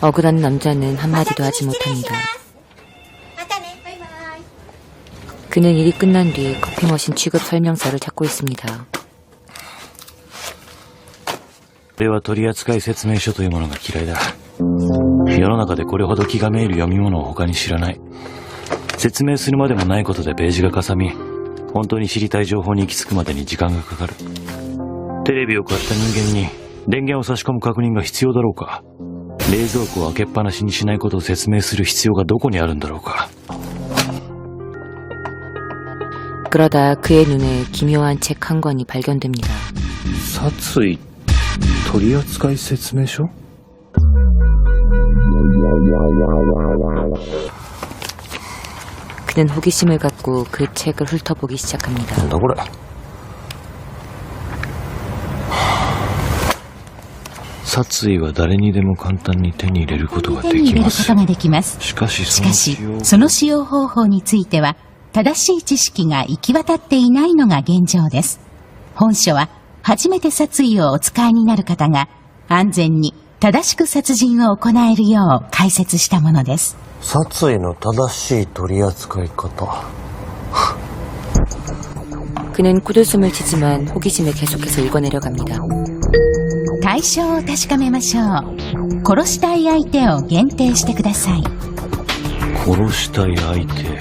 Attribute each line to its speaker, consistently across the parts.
Speaker 1: 억울한 남자는 한마디도 하지 못합니다.
Speaker 2: またねバイバイ
Speaker 1: 그는 일이 끝난 뒤 커피 머신 취급 설명서를 찾고 있습니다.
Speaker 3: 俺は取扱説明書というものが嫌いだ。世の中でこれほど気がめいる読み物を他に知らない。説明するまでもないことでページがかさみ、本当に知りたい情報に行き着くまでに時間がかかる。テレビを買った人間に電源を差し込む確認が必要だろうか。 冷蔵庫を開けっぱなしにしないことを説明する必要がどこにあるんだろうか。
Speaker 1: 그러다 그의 눈에 기묘한 책 한 권이 발견됩니다.
Speaker 3: 殺意取扱説明書
Speaker 1: 그는 호기심을 갖고 그 책을 훑어보기 시작합니다.
Speaker 4: なんだこれ
Speaker 3: 殺意は誰にでも簡単に手に入れることが
Speaker 5: 手に入れるこ
Speaker 3: できます
Speaker 5: と。ができます。
Speaker 3: しかしその
Speaker 5: しかし
Speaker 3: 使用、
Speaker 5: その使用方法については、正しい知識が行き渡っていないのが現状です。本書は、初めて殺意をお使いになる方が、安全に正しく殺人を行えるよう解説したものです。
Speaker 4: 殺意の正しい取り扱い方
Speaker 1: 그는 굳웃음을 치지만 호기심에 계속해서 읽어내려 갑니다.
Speaker 5: 対象を確かめましょう。殺したい相手を限定してください。
Speaker 3: 殺したい相手。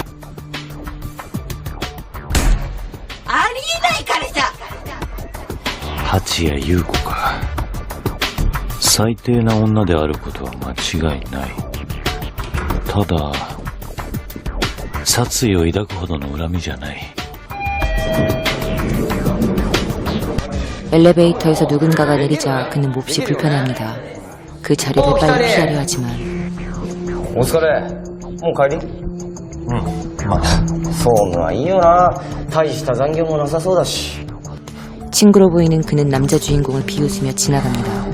Speaker 2: ありえない彼じゃ。
Speaker 3: 八谷優子か。最低な女であることは間違いない。ただ殺意を抱くほどの恨みじゃない
Speaker 1: 엘리베이터에서 누군가가 내리자 그는 몹시 불편합니다. 그 자리를 빨리 피하려 하지만
Speaker 6: お疲れもう帰りうんまあ総務はいいよな大した残業もなさそうだし
Speaker 1: 친구로 보이는 그는 남자 주인공을 비웃으며 지나갑니다.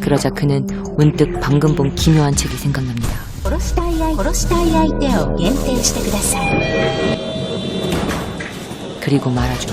Speaker 1: 그러자 그는 문득 방금 본 기묘한 책이 생각납니다.
Speaker 5: 殺したい相殺したい相手を限定してください。
Speaker 1: 그리고 말하죠.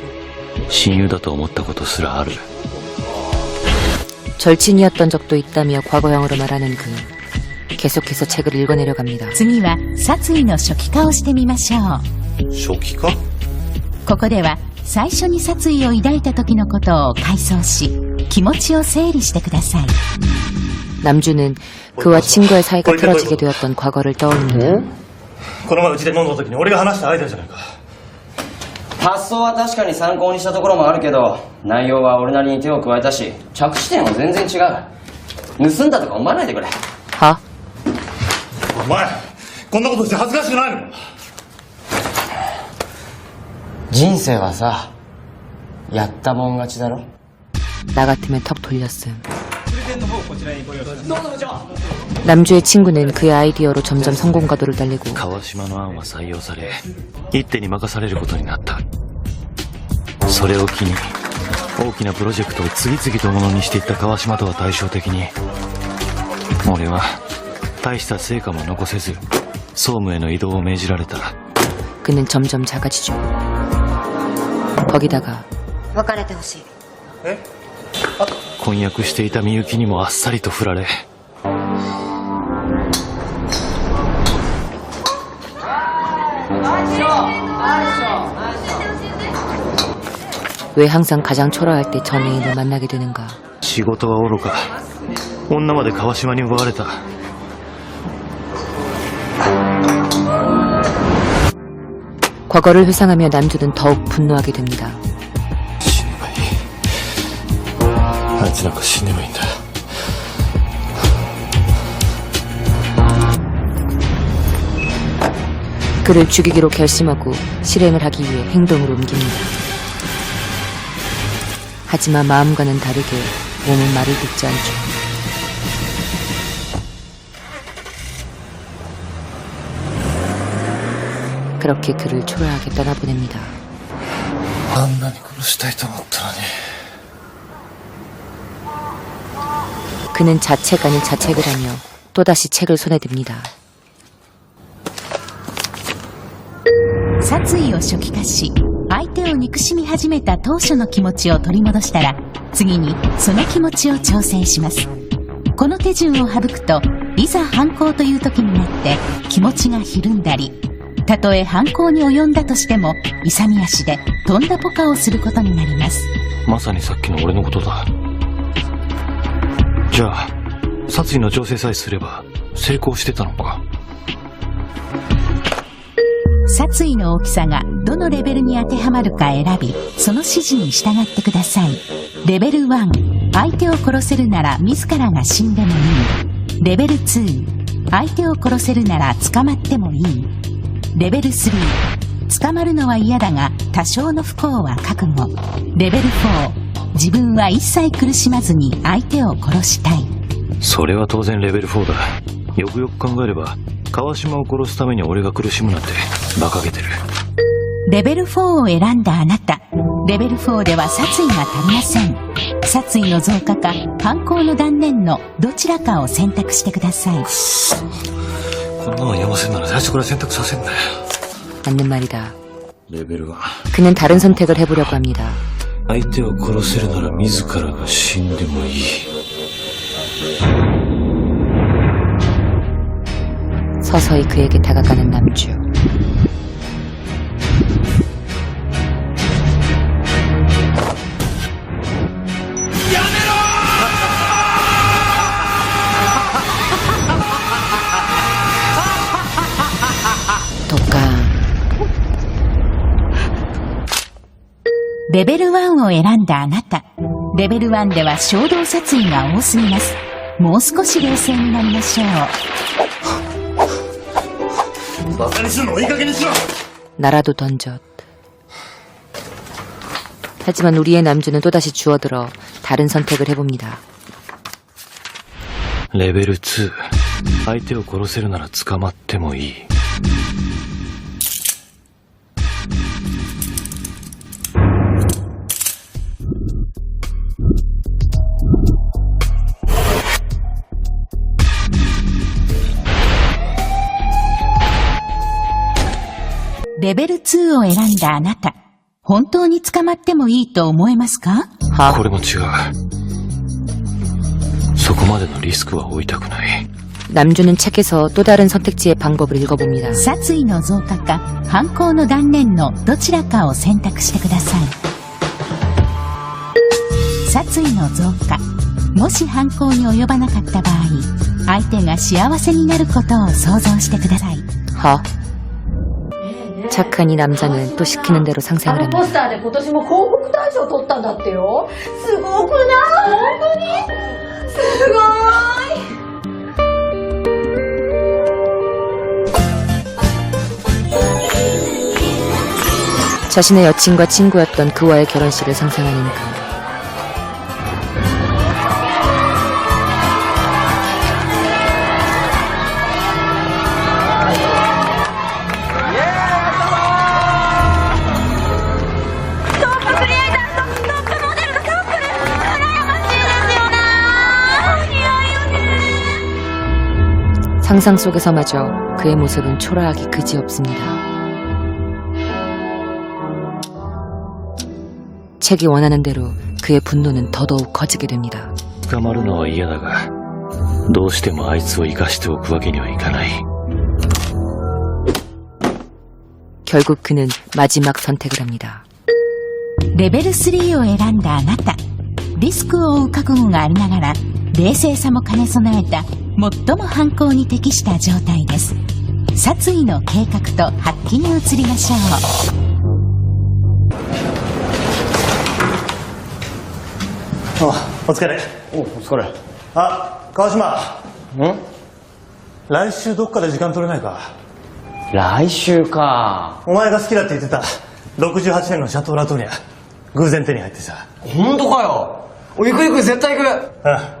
Speaker 3: 親友だと思ったことすらある
Speaker 1: 절친이었던 적도 있다며 과거형으로 말하는 그 계속해서 책을 읽어내려 갑니다.
Speaker 5: 次は殺意の初期化をしてみましょう。
Speaker 4: 初期化
Speaker 5: ここでは最初に殺意を抱いた時のことを回想し、気持ちを整理してください。
Speaker 1: 남주는 그와 친구의 사이가 틀어지게 되었던 과거를 떠올립니다.
Speaker 4: この前うちで飲んだ時に俺が話したアイデアじゃないか
Speaker 6: 発想は確かに参考にしたところもあるけど内容は俺なりに手を加えたし着地点は全然違う盗んだとか思わないでくれ
Speaker 1: 하?
Speaker 4: お前こんなことして恥ずかしくないの
Speaker 6: 人生はさやったもん勝ちだろ
Speaker 1: 나 같으면 턱 돌렸음. 남주의 친구는 그의 아이디어로 점점 성공 가도를 달리고
Speaker 3: 川島の案は採用され一手に任されることになったそれを機に大きなプロジェクトを次々とものにしていった川島とは対照的に俺は大した成果も残せず総務への移動を命じられた
Speaker 1: 그는 점점 작아지죠. 거기다가
Speaker 2: 別れてほしい
Speaker 3: 婚約していたみゆきにもあっさりと振られ
Speaker 1: 왜 항상 가장 초라할 때 전애인을 만나게 되는가.
Speaker 3: 仕事は愚か 女まで川島に奪われた
Speaker 1: 과거를 회상하며 남주는 더욱 분노하게 됩니다.
Speaker 4: 死ねばいいあいつなんか死んでもいいんだ
Speaker 1: 그를 죽이기로 결심하고 실행을 하기 위해 행동을 옮깁니다. 하지만 마음과는 다르게 몸은 말을 듣지 않죠. 그렇게 그를 초라하게 떠나보냅니다.
Speaker 4: あんなに殺したいと思ったのに
Speaker 1: 그는 자책 아닌 자책을 하며 또다시 책을 손에 듭니다.
Speaker 5: 殺意を初期化し相手を憎しみ始めた当初の気持ちを取り戻したら次にその気持ちを調整します。この手順を省くといざ反抗という時になって気持ちがひるんだりたとえ反抗に及んだとしても勇み足でとんだポカをすることになります。
Speaker 3: まさにさっきの俺のことだ。じゃあ殺意の調整さえすれば成功してたのか？
Speaker 5: 殺意の大きさがどのレベルに当てはまるか選びその指示に従ってください。レベル1相手を殺せるなら自らが死んでもいい。レベル2相手を殺せるなら捕まってもいい。レベル3捕まるのは嫌だが多少の不幸は覚悟。レベル4自分は一切苦しまずに相手を殺したい。
Speaker 3: それは当然レベル4だ。よくよく考えれば川島を殺すために俺が苦しむなんて馬鹿げてる
Speaker 5: レベル4を選んだあなた。レベル4では殺意が足りません。殺意の増加か犯行の断念のどちらかを選択してください。
Speaker 3: こんなの読ませんなら最初から選択させんだよ
Speaker 1: 맞는 말이다.
Speaker 3: レベル1
Speaker 1: 그는 다른 선택을 해보려고 합니다.
Speaker 3: 相手を殺せるなら自らが死んでもいい
Speaker 1: 서서히 그에게 다가가는 남주. 독감.
Speaker 5: レベル1を選んだあなた。レベル1では衝動殺意が多すぎます。もう少し冷静になりましょう。
Speaker 4: バカにするのをいい加減にしろ
Speaker 1: 나라도 던졌. 하지만 우리의 남주는 또다시 주어들어 다른 선택을 해봅니다.
Speaker 3: レベル2相手を殺せるなら捕まってもいい
Speaker 5: レベル2を選んだあなた。本当に捕まってもいいと思えますか
Speaker 1: 하,
Speaker 3: これも違うそこまでのリスクは負いたくない
Speaker 1: 남주는 책에서 또 다른 선택지의 방법을 읽어봅니다.
Speaker 5: 殺意の増加か犯行の断念のどちらかを選択してください殺意の増加もし犯行に及ばなかった場合相手が幸せになることを想像してください
Speaker 1: 허. 착한 이 남자는 또 시키는 대로
Speaker 2: あ
Speaker 1: 상상을
Speaker 2: のポ
Speaker 1: 합니다.
Speaker 2: スターで今年も広告大賞取ったんだってよすごくない本当にすごい
Speaker 1: 자신의 여친과 친구였던 그와의 결혼식을 상상하는 그. 상상 속에서마저 그의 모습은 초라하기 그지없습니다. 책이 원하는 대로 그의 분노는 더더욱 커지게 됩니다.
Speaker 3: 捕まるのは嫌だがどうしてもあいつを生かしておくわけにはいかない
Speaker 1: 결국 그는 마지막 선택을 합니다.
Speaker 5: レベル3を選んだあなた。リスクを負う覚悟がありながら、 冷静さも兼ね備えた 最も犯行に適した状態です殺意の計画と発揮に移りましょう
Speaker 4: お疲れ
Speaker 6: お、お疲れ。
Speaker 4: あ川島
Speaker 6: ん？
Speaker 4: 来週どっかで時間取れないか？
Speaker 6: 来週か。
Speaker 4: お前が好きだって言ってた68年のシャトー・ラトーニャ偶然手に入ってさ
Speaker 6: 本当かよ。お行く行く、絶対行く。
Speaker 4: うん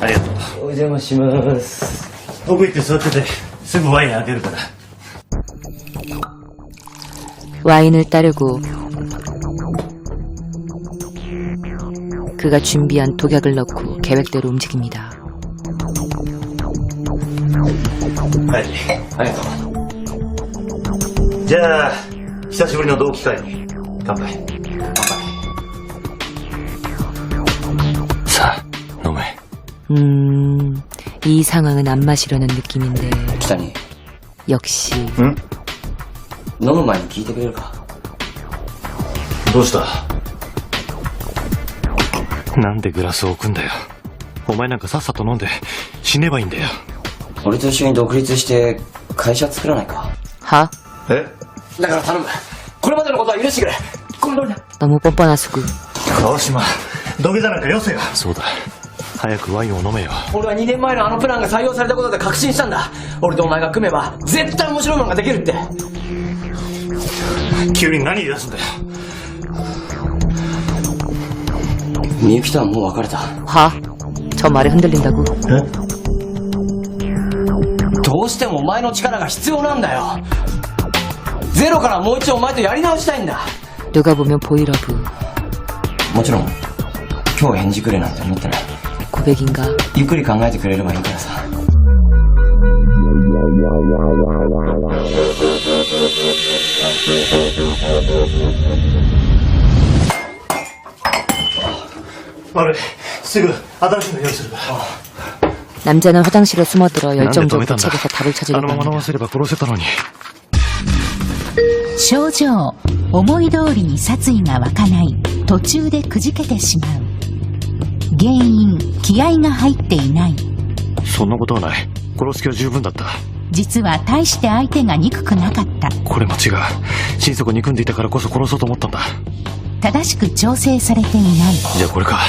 Speaker 4: ありがとう
Speaker 6: お邪魔します。
Speaker 4: 奥行って座っててすぐワイン開けるから
Speaker 1: 와인을 따르고 그가 준비한 독약을 넣고 계획대로 움직입니다.
Speaker 4: はい
Speaker 6: ありがとう。
Speaker 4: じゃあ久しぶりの同期会に乾杯
Speaker 1: 음, 이 상황은 안 마시려는 느낌인데
Speaker 6: 北に、
Speaker 1: 역시
Speaker 4: うん
Speaker 6: 飲む前に聞いてくれるか。
Speaker 4: どうした
Speaker 3: なんでグラスを置くんだよ。お前なんかさっさと飲んで死ねばいいんだよ。
Speaker 6: 俺と一緒に独立して会社作らないか。
Speaker 1: 하?
Speaker 4: え
Speaker 6: だから頼む。これまでのことは許してくれ。この通りだ。
Speaker 1: 너무 뻔뻔하수구
Speaker 4: 川島土下座なんかよせよ
Speaker 3: そうだ。 早くワインを飲めよ。
Speaker 6: 俺は2年前のあのプランが採用されたことで確信したんだ。俺とお前が組めば、絶対面白いものができるって。
Speaker 4: 急に何言い出すんだよ
Speaker 6: みゆきとはもう別れた。
Speaker 1: 화? 저 말에 흔들린다고?
Speaker 4: え
Speaker 6: どうしてもお前の力が必要なんだよ。ゼロからもう一度お前とやり直したいんだ。
Speaker 1: 누가 보면 보이러브
Speaker 6: もちろん、今日返事くれなんて思ってない。
Speaker 1: 고백인가?
Speaker 6: ゆっくり考えてくれればいいからさ。
Speaker 4: 悪いすぐ新しいの用意するから
Speaker 1: 남자는 화장실에 숨어들어
Speaker 3: なんで止
Speaker 1: 열정적으로
Speaker 3: めたんだ
Speaker 1: 책에서 답을
Speaker 3: あ
Speaker 1: 찾으려고
Speaker 3: のまま飲ま
Speaker 1: 합니다.
Speaker 3: せれば殺せたのに。
Speaker 5: 症状思い通りに殺意が湧かない途中でくじけてしまう 原因気合が入っていない
Speaker 3: そんなことはない。殺す気は十分だった。
Speaker 5: 実は大して相手が憎くなかった
Speaker 3: これも違う。心底憎んでいたからこそ殺そうと思ったんだ。
Speaker 5: 正しく調整されていない
Speaker 3: じゃあこれか。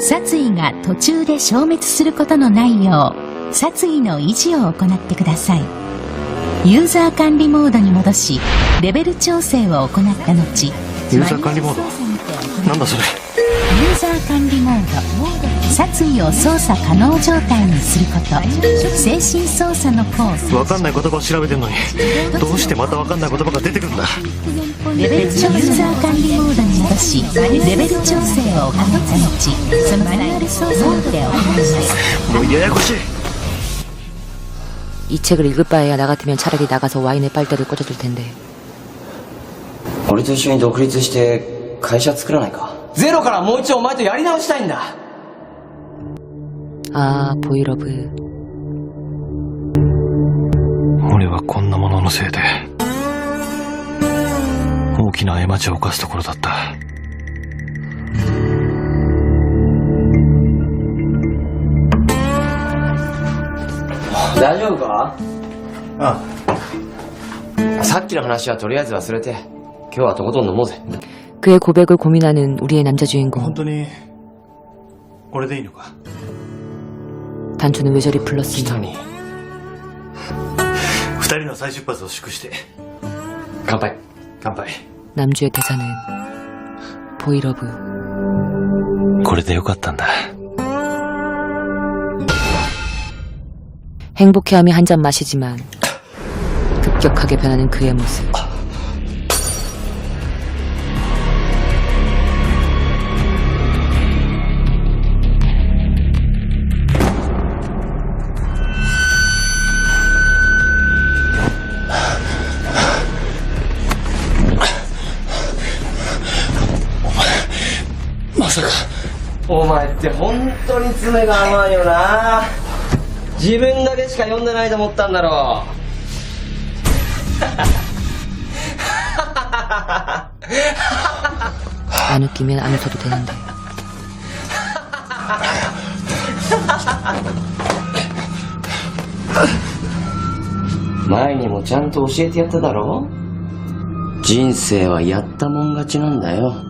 Speaker 5: 殺意が途中で消滅することのないよう殺意の維持を行ってくださいユーザー管理モードに戻しレベル調整を行った後
Speaker 3: ユーザー管理モード
Speaker 5: マニュアル操作にて行い
Speaker 3: なんだそれ。
Speaker 5: ユーザー管理モード殺意を操作可能状態にすること精神操作のコー
Speaker 3: わかんない言葉を調べてんのに、どうしてまたわかんない言葉が出てくるんだ。
Speaker 5: レベル調整ユーザー管理モードに戻しレベル調整を行った後そのマニュアル操作にて行います
Speaker 3: もうややこしい。
Speaker 1: 이 책을 읽을 바에야 나 같으면 차라리 나가서 와인의 빨대를 꽂아줄 텐데.
Speaker 6: 俺と一緒に独立して会社作らないか？ゼロからもう一度お前とやり直したいんだ。
Speaker 1: ああポイロブ。
Speaker 3: 俺はこんなもののせいで大きな過ちを犯すところだった。
Speaker 6: 大丈夫か？
Speaker 4: ああ。
Speaker 6: さっきの話はとりあえず忘れて。今日はとことん飲もうぜ。
Speaker 1: 그의 고백을 고민하는 우리의 남자
Speaker 4: 本
Speaker 1: 주인공.
Speaker 4: 当にこれでいいのか
Speaker 1: 단추는 왜 저리 불렀으니.
Speaker 6: に。
Speaker 4: 二人の再出発を祝して
Speaker 6: 乾杯。
Speaker 4: 乾杯
Speaker 1: 남주의 대사는 보이러브.
Speaker 3: これでよかったんだ。
Speaker 1: 행복해하며 한 잔 마시지만 급격하게 변하는 그의 모습.
Speaker 4: さか。
Speaker 6: お前って本当に爪が甘いよな。自分だけしか読んでないと思ったんだろう。
Speaker 1: あの決めあの外手なんだ。
Speaker 6: よ前にもちゃんと教えてやっただろ。人生はやったもん勝ちなんだよ。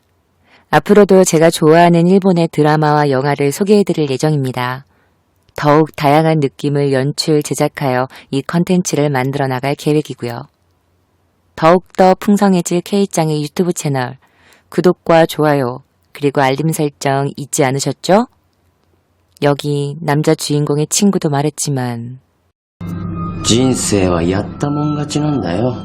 Speaker 1: 앞으로도 제가 좋아하는 일본의 드라마와 영화를 소개해드릴 예정입니다. 더욱 다양한 느낌을 연출, 제작하여 이 컨텐츠를 만들어 나갈 계획이고요. 더욱더 풍성해질 K장의 유튜브 채널, 구독과 좋아요, 그리고 알림 설정 잊지 않으셨죠? 여기 남자 주인공의 친구도 말했지만
Speaker 6: 人生はやったもん勝ちなんだよ